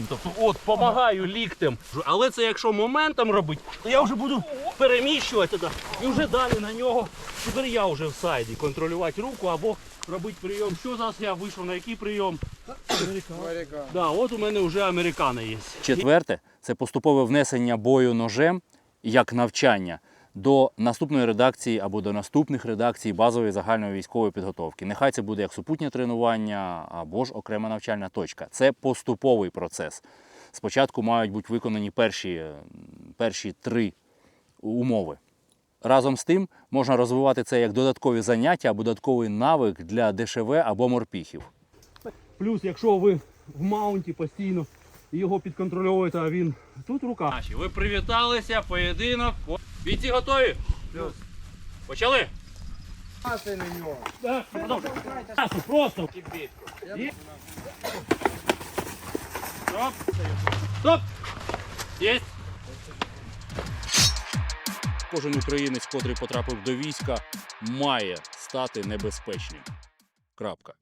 постійно. Тобто, от, допомагаю ліктем. Але це якщо моментом робити, то я вже буду переміщувати і вже далі на нього. Тепер я вже в сайді контролювати руку або робити прийом. Що зараз я вийшов на який прийом? Да, от у мене вже американи є. Четверте це поступове внесення бою ножем як навчання до наступної редакції або до наступних редакцій базової загальної військової підготовки. Нехай це буде як супутнє тренування або ж окрема навчальна точка. Це поступовий процес. Спочатку мають бути виконані перші, перші три умови. Разом з тим можна розвивати це як додаткові заняття або додатковий навик для ДШВ або морпіхів. Плюс, якщо ви в маунті постійно його підконтрольовуєте, а він тут рука. Ви привіталися, поєдинок. Бійці готові? Почали? Паси на нього. Так, продовжуй. Просто. Стоп. Стоп. Єсть. Кожен українець, котрий потрапив до війська, має стати небезпечним. Крапка.